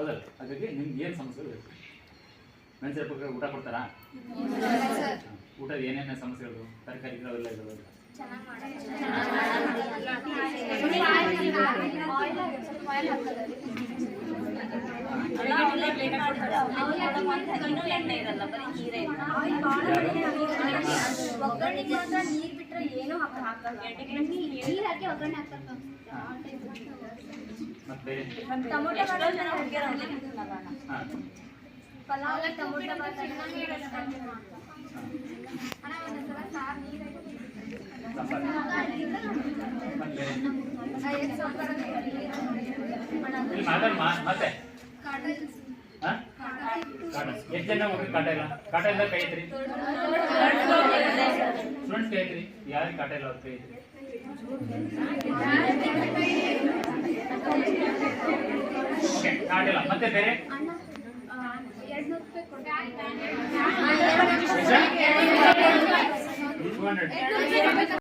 ಹೌದಲ್ಲ? ಹಾಗಾಗಿ ನಿಮ್ಗೆ ಏನು ಸಮಸ್ಯೆಗಳು ಬೇಕು? ಮೆಣಸಿನ ಪಕ್ಕ ಊಟ ಕೊಡ್ತಾರಾ? ಊಟದ ಏನೇನು ಸಮಸ್ಯೆಗಳು? ತರಕಾರಿಗಳು ಅವೆಲ್ಲ ನೀರೇ ಒಗ್ಗರಣೆಗೆ ಮಾತ್ರ ನೀರ್ ಬಿಟ್ರೆ ಏನು ಹಾಕ ಹಾಕಲ್ಲ ನೀರ್ ಹಾಕಿ ಒಗ್ಗರಣೆ ಹಾಕ್ತಾರೆ ಮತ್ತೆ? ಎಷ್ಟೋ ಜನ ಎಷ್ಟು ಹುಡುಗಿ ಕಾಟ ಇಲ್ಲ ಕಾಟ ಇಲ್ಲ ಕೈ ಐತ್ರಿ ಸ್ಟೂಡೆಂಟ್ಸ್ ಕೈ ಐತ್ರಿ ಯಾರಿಗೆ ಕಾಟ ಇಲ್ಲ ಅವ್ರ ಕೈ ಐತ್ರಿ ಓಕೆ ಕಾಟ ಇಲ್ಲ ಮತ್ತೆ ಬೇರೆ? ಎರಡು ಟೂ ಹಂಡ್ರೆಡ್